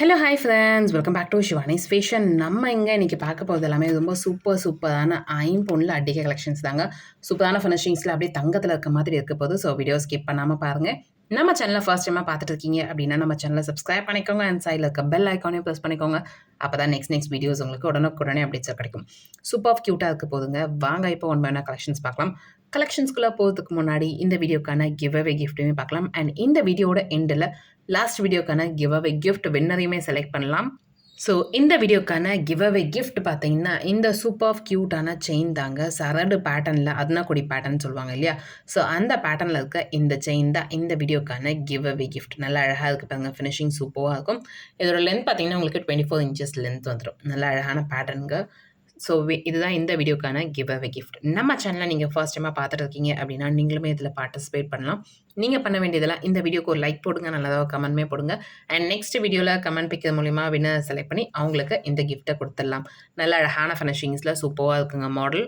Hello hi friends welcome back to Shivani's fashion நம்ம இங்கே இன்றைக்கி பார்க்க போகிறது எல்லாமே ரொம்ப சூப்பர் சூப்பரான ஐம்பொன்னில் அடிக்க கலெக்ஷன்ஸ் தாங்க. சூப்பரான ஃபினிஷிங்ஸில் அப்படியே தங்கத்தில் இருக்க மாதிரி இருக்க போது ஸோ வீடியோ ஸ்கிப் பண்ணாமல் பாருங்கள் நம்ம சேனலை ஃபர்ஸ்ட் டைமாக பார்த்துட்டு இருக்கீங்க அப்படின்னா நம்ம சேனலை சப்ஸ்கிரைப் பண்ணிக்கோங்க. அண்ட் சைடில் இருக்க பெல் ஐக்கானையும் ப்ரெஸ் பண்ணிக்கோங்க. அப்போ தான் நெக்ஸ்ட் நெக்ஸ்ட் வீடியோஸ் உங்களுக்கு உடனுக்குடனே அப்டேட்ஸாக கிடைக்கும். சூப்பர் க்யூட்டாக இருக்க போதுங்க. வாங்க இப்போ ஒன் வேணா கலெக்ஷன்ஸ் பார்க்கலாம். கலெக்ஷன்ஸ்குள்ளே போகிறதுக்கு முன்னாடி இந்த வீடியோக்கான கிவ் அவே கிஃப்ட்டுமே பார்க்கலாம். அண்ட் இந்த வீடியோட எண்டில் லாஸ்ட் வீடியோக்கான கிவ் அவே கிஃப்ட் வின்னரையுமே செலக்ட் பண்ணலாம். ஸோ இந்த வீடியோக்கான கிவ் அவே கிஃப்ட் பார்த்தீங்கன்னா இந்த சூப்பர் க்யூட்டான செயின் தாங்க சரடு பேட்டர்னில் அதுனாக்குடி பேட்டர்ன் சொல்லுவாங்க இல்லையா? ஸோ அந்த பேட்டர்னில் இருக்க இந்த செயின் தான் இந்த வீடியோக்கான கிவ் அவே கிஃப்ட் நல்லா அழகாக இருக்குது பாருங்கள் ஃபினிஷிங் சூப்பராக இருக்கும். இதோட லென்த் பார்த்தீங்கன்னா உங்களுக்கு டுவெண்ட்டி ஃபோர் இன்ச்சஸ் லென்த் வந்துடும் நல்ல அழகான பேட்டர்னுங்க ஸோ இதுதான் இந்த வீடியோக்கான கிவ் அவே கிஃப்ட் நம்ம சேனலில் நீங்கள் ஃபர்ஸ்ட் டைமாக பார்த்துட்டு இருக்கீங்க அப்படின்னா நீங்களுமே இதில் பார்ட்டிசிபேட் பண்ணலாம். நீங்கள் பண்ண வேண்டியதெல்லாம் இந்த வீடியோக்கு ஒரு லைக் போடுங்க நல்லதாக கமெண்ட்மே போடுங்க. அண்ட் நெக்ஸ்ட் வீடியோவில் கமெண்ட் பிக்கிறது மூலிமா வின்னர் செலக்ட் பண்ணி அவங்களுக்கு இந்த கிஃப்ட்டை கொடுத்துடலாம். நல்ல அழகான ஃபினிஷிங்ஸில் சூப்பராக இருக்குங்க மாடல்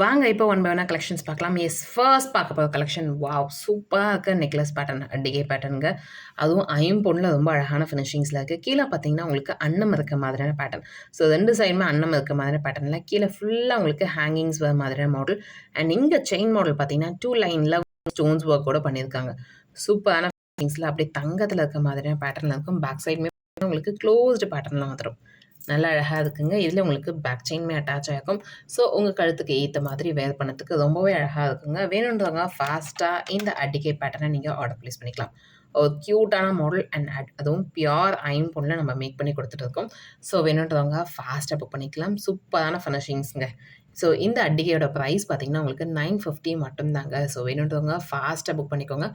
வாங்க இப்போ ஒன் பை ஒன்னா கலெக்ஷன்ஸ் பார்க்கலாம். எஸ் ஃபர்ஸ்ட் பார்க்க போகிற கலெக்ஷன் வாவ் சூப்பராக இருக்க. நெக்லஸ் பேட்டர்ன் டிகே பேட்டர்னுங்க அதுவும் ஐம்பொண்ணில் ரொம்ப அழகான ஃபினிஷிங்ஸில் இருக்குது கீழே பார்த்தீங்கன்னா உங்களுக்கு அன்னம் இருக்க மாதிரியான பேட்டர்ன் ஸோ ரெண்டு சைடுமே அன்னம் இருக்க மாதிரியான பேட்டர்னில் கீழே ஃபுல்லாக உங்களுக்கு ஹேங்கிங்ஸ் வர மாதிரியான மாடல் அண்ட் இங்கே செயின் மாடல் பார்த்தீங்கன்னா டூ லைனில் ஸ்டோன்ஸ் ஒர்க் கூட பண்ணியிருக்காங்க. சூப்பரான ஃபினிஷிங்ஸில் அப்படியே தங்கத்தில் இருக்க மாதிரியான பேட்டர்னில் இருக்கும். பேக் சைடுமே உங்களுக்கு க்ளோஸ்டு பேட்டர்னில் வந்துடும் நல்லா அழகாக இருக்குங்க. இதில் உங்களுக்கு பேக் செயின்மே அட்டாச் ஆகிருக்கும் ஸோ உங்கள் கழுத்துக்கு ஏற்ற மாதிரி வேர் பண்ணதுக்கு ரொம்பவே அழகாக இருக்குங்க. வேணுன்றவங்க ஃபாஸ்ட்டாக இந்த அடிக்கை பேட்டர்னை நீங்கள் ஆர்டர் ப்ளேஸ் பண்ணிக்கலாம். ஒரு க்யூட்டான மாடல் அண்ட் அட் அதுவும் பியோர் ஐம்பொன்னில் நம்ம மேக் பண்ணி கொடுத்துட்டு இருக்கோம். ஸோ வேணுன்றவங்க ஃபாஸ்ட்டாக புக் பண்ணிக்கலாம். சூப்பரான ஃபினிஷிங்ஸுங்க ஸோ இந்த அட்டிகையோட ப்ரைஸ் பார்த்தீங்கன்னா உங்களுக்கு நைன் ஃபிஃப்டி மட்டும்தாங்க. ஸோ வேணுன்றவங்க ஃபாஸ்ட்டாக புக் பண்ணிக்கோங்க.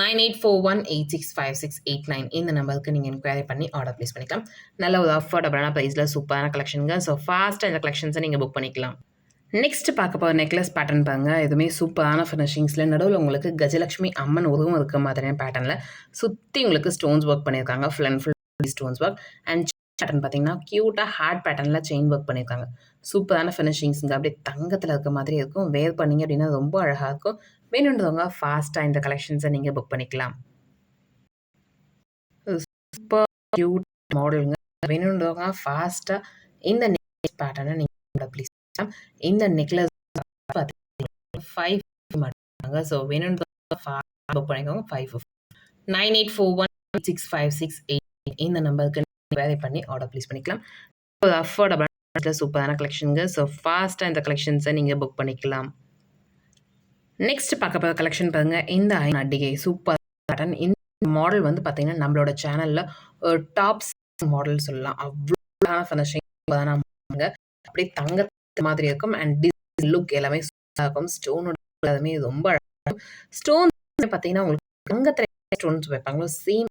Nine eight four one eight six five six eight nine இந்த நம்பருக்கு நீங்கள் என்கொயரி பண்ணி ஆர்டர் ப்ளேஸ் பண்ணிக்கலாம். நல்ல ஒரு அஃபோர்டபுளான ப்ரைஸில் சூப்பரான கலெக்ஷனுங்க ஸோ ஃபாஸ்ட்டாக இந்த கலெக்ஷன்ஸை நீங்கள் புக் பண்ணிக்கலாம். நெக்ஸ்ட் பார்க்க போகிற நெக்லஸ் பேட்டர்ன் பாருங்க. எதுவுமே சூப்பரான ஃபினிஷிங்ஸில் நடுவில் உங்களுக்கு கஜலட்சுமி அம்மன் உருவம் இருக்க மாதிரியான பேட்டர்னில் சுற்றி உங்களுக்கு ஸ்டோன்ஸ் ஒர்க் பண்ணியிருக்காங்க. Full and full stones work and pattern பார்த்தீங்கன்னா க்யூட்டாக ஹார்ட் பேட்டர்னில் செயின் ஒர்க் பண்ணியிருக்காங்க சூப்பரான ஃபினிஷிங்ஸுங்க அப்படியே தங்கத்தில் இருக்க மாதிரி இருக்கும். வேர் பண்ணிங்க அப்படின்னா ரொம்ப அழகாக இருக்கும். வேணுன்றவங்க ஃபாஸ்ட்டாக இந்த கலெக்ஷன்ஸை நீங்கள் புக் பண்ணிக்கலாம். சூப்பர் க்யூட் மாடலுங்க வேணுன்றவங்க ஃபாஸ்ட்டாக இந்த நெக்லஸ் பேட்டர்னை நீங்கள் ப்ளீஸ் இந்த நெக்லஸ் ஃபைவ் மாட்டாங்க ஸோ வேணுன்றவங்க ஃபாஸ்ட் புக் பண்ணிக்கோங்க. Five nine eight four one six five six eight இந்த நம்பருக்கு வேலை பண்ணி ஆர்டர் ப்ளேஸ் பண்ணிக்கலாம். அஃபோர்டபுள் சூப்பரான கலெக்ஷனுங்க ஸோ ஃபாஸ்ட்டாக இந்த கலெக்ஷன்ஸை நீங்கள் புக் பண்ணிக்கலாம். நெக்ஸ்ட் பார்க்க போகிற கலெக்ஷன் பாருங்கள் இந்த அடிகை சூப்பர் பேட்டர்ன் இந்த மாடல் வந்து பார்த்தீங்கன்னா நம்மளோட சேனலில் ஒரு டாப் மாடல் சொல்லலாம். அவ்வளோ ஃபினிஷிங் அப்படியே தங்க மாதிரி இருக்கும். அண்ட் லுக் எல்லாமே சூப்பராக இருக்கும். ஸ்டோனோட எல்லாமே ரொம்ப அழகாக ஸ்டோன் பார்த்தீங்கன்னா உங்களுக்கு தங்கத்திரை ஸ்டோன்ஸ் வைப்பாங்களோ சேம்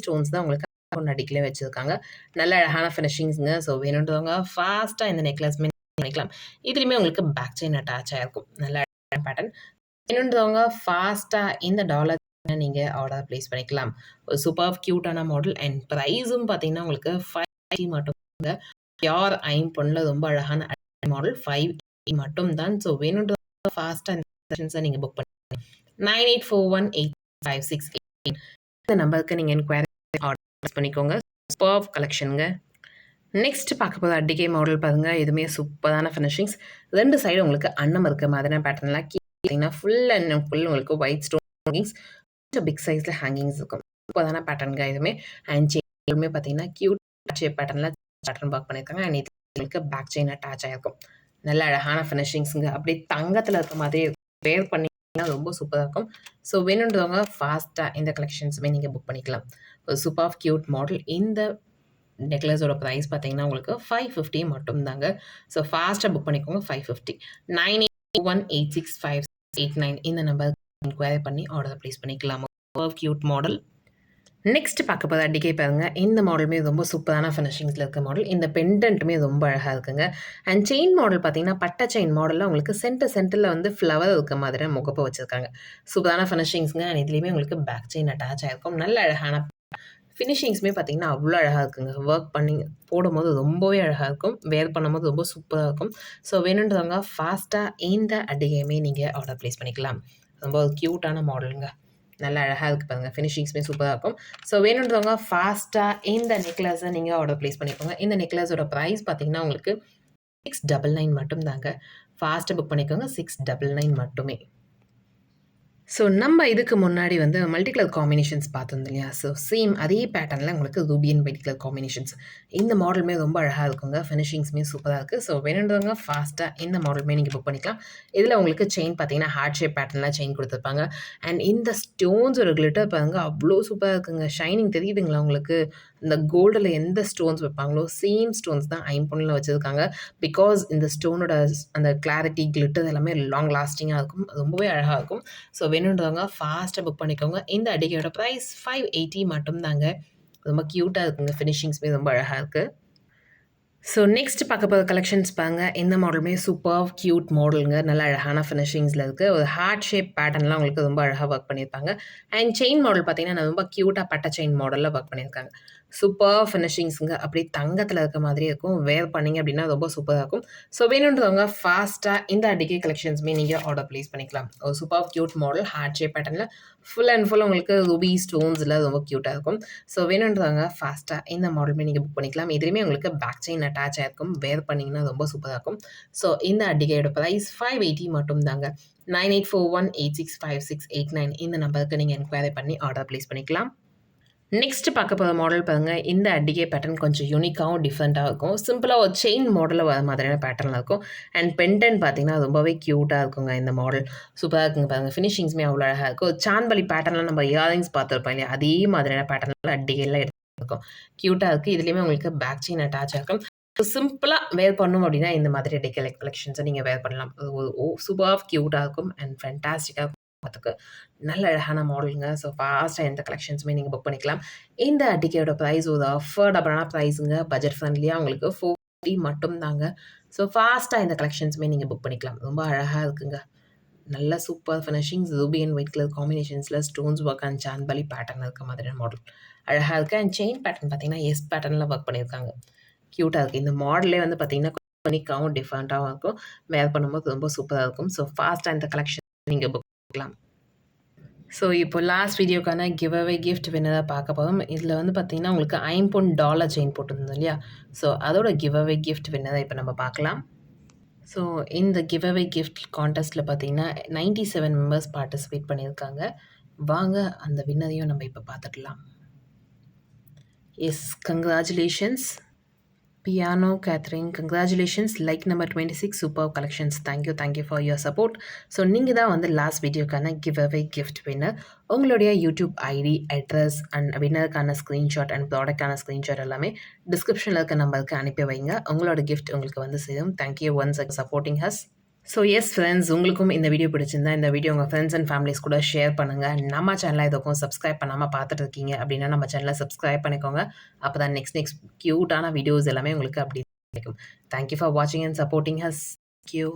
ஸ்டோன்ஸ் தான் உங்களுக்கு அடிக்கலே வச்சுருக்காங்க. நல்ல அழகான ஃபினிஷிங்ஸுங்க ஸோ வேணுன்றவங்க ஃபாஸ்ட்டாக இந்த நெக்லஸ் பண்ணிக்கலாம். இதுலேயுமே உங்களுக்கு பேக் செயின் அட்டாச் ஆகிருக்கும் நல்ல பேட்டர்ன் வேணுன்றவங்க ஃபாஸ்ட்டாக இந்த டாலர் நீங்கள் ஆர்டர் ப்ளேஸ் பண்ணிக்கலாம். ஒரு சூப்பர் க்யூட்டான மாடல் அண்ட் ப்ரைஸும் பார்த்தீங்கன்னா உங்களுக்கு ஃபைவ் மட்டும் பியோர் ஐம்பொன்னில் ரொம்ப அழகான மாடல் ஃபைவ் மட்டும் தான் ஸோ வேணுன்றவங்க ஃபாஸ்ட்டாக இந்த நீங்கள் புக் பண்ணி nine eight four one eight five six eight இந்த நம்பருக்கு நீங்கள் என்கொயரி ஆர்டர் பண்ணிக்கோங்க. சூப்பர் கலெக்ஷனுங்க நெக்ஸ்ட் பார்க்க போது அடிக்கை மாடல் பாருங்கள் எதுவுமே சூப்பரான ஃபினிஷிங்ஸ் ரெண்டு சைடு உங்களுக்கு அன்னம் இருக்க மாதிரியான பேட்டர்ன்லாம் கேட்டிங்கன்னா ஃபுல் அண்ட் ஃபுல் உங்களுக்கு ஒயிட் ஸ்டோன் ஹேங்கிங்ஸ் கொஞ்சம் பிக் சைஸில் ஹேங்கிங்ஸ் இருக்கும். சூப்பரான பேட்டர்னுங்க இதுவுமே அண்ட் செயினுமே பார்த்தீங்கன்னா க்யூட் ஷேப் பேட்டர்னில் பேட்டர்ன் ஒர்க் பண்ணியிருக்காங்க. அண்ட் இது உங்களுக்கு பேக் செயின் அட்டாச் ஆகிருக்கும் நல்ல அழகான ஃபினிஷிங்ஸுங்க அப்படியே தங்கத்தில் இருக்க மாதிரி வேர் பண்ணி ரொம்ப சூப்பராக இருக்கும். ஸோ வேணுன்றவங்க ஃபாஸ்ட்டாக இந்த கலெக்ஷன்ஸுமே நீங்கள் புக் பண்ணிக்கலாம். சூப்பர் ஆஃப் க்யூட் மாடல் இந்த நெக்லஸோட ப்ரைஸ் பார்த்தீங்கன்னா உங்களுக்கு ஃபைவ் ஃபிஃப்டி மட்டும் தாங்க ஸோ ஃபாஸ்ட்டாக புக் பண்ணிக்கோங்க five fifty nine eight one eight six five eight nine இந்த நம்பர் என்கொயரி பண்ணி ஆர்டர் ப்ளேஸ் பண்ணிக்கலாம். க்யூட் மாடல் நெக்ஸ்ட் பார்க்க போதா டிகே பாருங்க. இந்த மாடலுமே ரொம்ப சூப்பரான ஃபினிஷிங்ஸில் இருக்க மாடல் இந்த பெண்டன்ட்டுமே ரொம்ப அழகாக இருக்குங்க. அண்ட் செயின் மாடல் பார்த்தீங்கன்னா பட்டை செயின் மாடலில் உங்களுக்கு சென்டர் சென்டரில் வந்து ஃப்ளவர் இருக்க மாதிரி முகப்பை வச்சுருக்காங்க. சூப்பரான ஃபினிஷிங்ஸுங்க அண்ட் இதுலேயுமே உங்களுக்கு பேக் செயின் அட்டாச் ஆகிருக்கும் நல்ல அழகான ஃபினிஷிங்ஸுமே பார்த்தீங்கன்னா அவ்வளோ அழகாக இருக்குங்க. ஒர்க் பண்ணி போடும்போது ரொம்பவே அழகாக இருக்கும். வேர் பண்ணும்போது ரொம்ப சூப்பராக இருக்கும். ஸோ வேணுன்றவங்க ஃபாஸ்ட்டாக இந்த அடிகையுமே நீங்கள் ஆர்டர் ப்ளேஸ் பண்ணிக்கலாம். ரொம்ப க்யூட்டான மாடலுங்க நல்லா அழகாக இருக்குது பாருங்கள் ஃபினிஷிங்ஸுமே சூப்பராக இருக்கும். ஸோ வேணுன்றவங்க ஃபாஸ்ட்டாக இந்த நெக்லஸை நீங்கள் ஆர்டர் ப்ளேஸ் பண்ணிக்கோங்க. இந்த நெக்லஸோட ப்ரைஸ் பார்த்தீங்கன்னா உங்களுக்கு சிக்ஸ் டபுள் நைன் மட்டும் தாங்க. ஃபாஸ்ட்டாக புக் பண்ணிக்கோங்க. சிக்ஸ் டபுள் நைன் மட்டுமே. ஸோ நம்ம இதுக்கு முன்னாடி வந்து மல்டிகலர் காம்பினேஷன்ஸ் பார்த்தோம் இல்லையா? ஸோ சேம் அதே பேட்டர்னில் உங்களுக்கு ரூபியன் மல்டிகலர் காம்பினேஷன்ஸ் இந்த மாடலுமே ரொம்ப அழகாக இருக்குங்க. ஃபினிஷிங்ஸுமே சூப்பராக இருக்குது ஸோ வேணுன்றவங்க ஃபாஸ்ட்டாக இந்த மாடலுமே நீங்கள் புக் பண்ணிக்கலாம். இதில் உங்களுக்கு செயின் பார்த்தீங்கன்னா ஹார்ட் ஷேப் பேட்டர்னில் செயின் கொடுத்துருப்பாங்க. அண்ட் இந்த ஸ்டோன்ஸ் ஒரு கிளிட்டர் பாருங்க அவ்வளோ சூப்பராக இருக்குங்க. ஷைனிங் தெரியுதுங்களா உங்களுக்கு? இந்த கோல்டில் எந்த ஸ்டோன்ஸ் வைப்பாங்களோ சேம் ஸ்டோன்ஸ் தான் ஐம்பொன்னில் வச்சுருக்காங்க. பிகாஸ் இந்த ஸ்டோனோட அந்த கிளாரிட்டி கிளிட்டர் எல்லாமே லாங் லாஸ்டிங்காக இருக்கும். ரொம்பவே அழகாக இருக்கும். ஸோ வேணுன்றவங்க ஃபாஸ்ட்டாக புக் பண்ணிக்கோங்க. இந்த அடிக்கையோட ப்ரைஸ் ஃபைவ் எயிட்டி மட்டும்தாங்க. ரொம்ப க்யூட்டாக இருக்குங்க. ஃபினிஷிங்ஸுமே ரொம்ப அழகாக இருக்குது ஸோ நெக்ஸ்ட் பார்க்க போகிற கலெக்ஷன்ஸ் பாருங்க. இந்த மாடலுமே சூப்பர் க்யூட் மாடலுங்க நல்ல அழகான ஃபினிஷிங்ஸில் இருக்குது ஒரு ஹார்ட் ஷேப் பேட்டர்ன்லாம் உங்களுக்கு ரொம்ப அழகாக ஒர்க் பண்ணியிருப்பாங்க. அண்ட் செயின் மாடல் பார்த்தீங்கன்னா ரொம்ப க்யூட்டாக பட்ட செயின் மாடலில் ஒர்க் பண்ணியிருக்காங்க. சூப்பர் ஃபினிஷிங்ஸுங்க அப்படியே தங்கத்தில் இருக்க மாதிரி இருக்கும். வேர் பண்ணிங்க அப்படின்னா ரொம்ப சூப்பராக இருக்கும். ஸோ வேணுன்றவங்க ஃபாஸ்ட்டாக இந்த அடிக்கை கலெக்ஷன்ஸுமே நீங்கள் ஆர்டர் ப்ளேஸ் பண்ணிக்கலாம். ஒரு super cute model heart shape பேட்டர்னில் ஃபுல் அண்ட் ஃபுல் உங்களுக்கு ரூபி ஸ்டோன்ஸில் ரொம்ப க்யூட்டாக இருக்கும். ஸோ வேணுன்றவங்க ஃபாஸ்ட்டாக இந்த மாடலுமே நீங்கள் புக் பண்ணிக்கலாம். இதுலேயுமே உங்களுக்கு பேக் செயின் அட்டாச் ஆகிருக்கும் வேர் பண்ணிங்கன்னா ரொம்ப சூப்பராக இருக்கும். ஸோ இந்த அடிக்கையோட ப்ரைஸ் ஃபைவ் எயிட்டி மட்டும் தாங்க. Nine eight four one eight six five six eight nine இந்த நம்பருக்கு நீங்கள் என்கொயரி பண்ணி ஆர்டர் ப்ளேஸ் பண்ணிக்கலாம். நெக்ஸ்ட் பார்க்க போகிற மாடல் பாருங்கள் இந்த அடிகை பேட்டர்ன் கொஞ்சம் யூனிக்காகவும் டிஃப்ரெண்ட்டாக இருக்கும். சிம்பிளாக ஒரு செயின் மாடலில் வர மாதிரியான பேட்டர்னில் இருக்கும். அண்ட் பென்டன் பார்த்தீங்கன்னா ரொம்பவே க்யூட்டாக இருக்குங்க இந்த மாடல் சூப்பராக இருக்குங்க பாருங்கள் ஃபினிஷிங்ஸுமே அவ்வளோ அழகாக இருக்கும். சான்பலி பேட்டர்னில் நம்ம இயரிங்ஸ் பார்த்துருப்போம் இல்லையா? அதே மாதிரியான பேட்டர்னில் அடிகையில் எடுத்துருக்கும். க்யூட்டாக இருக்குது இதுலேயுமே உங்களுக்கு பேக் செயின் அட்டாச் இருக்கும். சிம்பிளாக வேர் பண்ணும் அப்படின்னா இந்த மாதிரி அடிக்கலை கலெக்ஷன்ஸை நீங்கள் வேர் பண்ணலாம். சூப்பர் க்யூட்டாக இருக்கும். அண்ட் ஃபேன்டாஸ்டிக்காக பார்த்துக்கு. நல்ல அழகான மாடலுங்க. ஸோ ஃபாஸ்ட்டாக எந்த கலெக்ஷன்ஸுமே நீங்கள் புக் பண்ணிக்கலாம். இந்த டிக்கெட்டோட ப்ரைஸ் ஒரு அஃபோர்டபுளான ப்ரைஸுங்க பட்ஜெட் ஃப்ரெண்ட்லியாக உங்களுக்கு ஃபோர்ட்டி மட்டும் தாங்க ஸோ ஃபாஸ்ட்டாக இந்த கலெக்ஷன்ஸுமே நீங்கள் புக் பண்ணிக்கலாம். ரொம்ப அழகாக இருக்குங்க. நல்ல super finishings ruby and white colour காம்பினேஷன்ஸில் stones work and chandbali pattern இருக்க மாதிரியான மாடல் அழகாக இருக்குது அண்ட் செயின் பேட்டர்ன் பார்த்தீங்கன்னா எஸ் பேட்டர்னில் ஒர்க் பண்ணியிருக்காங்க. க்யூட்டாக இருக்குது இந்த மாடலே வந்து பார்த்தீங்கன்னா யூனிக்காகவும் டிஃப்ரெண்ட்டாகவும் இருக்கும். வேர் பண்ணும்போது ரொம்ப சூப்பராக இருக்கும். ஸோ ஃபாஸ்ட்டாக இந்த கலெக்ஷன் நீங்கள் புக் பண்ணிக்கலாம் ஸோ இப்போ லாஸ்ட் வீடியோக்கான கிவ் அவே கிஃப்ட் வின்னராக பார்க்க போதும் இதில் வந்து பார்த்தீங்கன்னா உங்களுக்கு ஐம்பொன் டாலர் செயின் போட்டிருந்தோம் இல்லையா? ஸோ அதோட கிவ் அவே கிஃப்ட் வின்னரை இப்போ நம்ம பார்க்கலாம். ஸோ இந்த கிவ் அவே கிஃப்ட் கான்டெஸ்ட்டில் பார்த்தீங்கன்னா நைன்டி செவன் மெம்பர்ஸ் பார்ட்டிசிபேட் பண்ணியிருக்காங்க. வாங்க அந்த வின்னரையும் நம்ம இப்போ பார்த்துக்கலாம் yes congratulations piano Catherine congratulations like number twenty six super collections thank you thank you for your support so நீங்கள் தான் வந்து லாஸ்ட் வீடியோக்கான கிவ் அவே கிஃப்ட் வின்னர் உங்களுடைய யூடியூப் ஐடி அட்ரஸ் அண்ட் வின்னருக்கான ஸ்க்ரீன்ஷாட் அண்ட் ப்ராடக்டான ஸ்க்ரீன்ஷாட் எல்லாமே டிஸ்கிரிப்ஷனில் இருக்க நம்பருக்கு அனுப்பி வைங்க. உங்களோட கிஃப்ட் உங்களுக்கு வந்து சேரும். Thank you once supporting us so yes friends உங்களுக்கும் இந்த வீடியோ பிடிச்சிருந்தா இந்த வீடியோ உங்கள் ஃப்ரெண்ட்ஸ் அண்ட் ஃபேமிலிஸ் கூட ஷேர் பண்ணுங்கள் நம்ம சேனலை எதுக்கும் சப்ஸ்கிரைப் பண்ணாமல் பார்த்துட்டு இருக்கீங்க அப்படின்னா நம்ம சேனலை சப்ஸ்கிரைப் பண்ணிக்கோங்க. அப்போ தான் நெக்ஸ்ட் நெக்ஸ்ட் க்யூட்டான வீடியோஸ் எல்லாமே உங்களுக்கு அப்படி கிடைக்கும். தேங்க்யூ ஃபார் வாட்சிங் அண்ட் சப்போர்ட்டிங் ஹஸ் க்யூ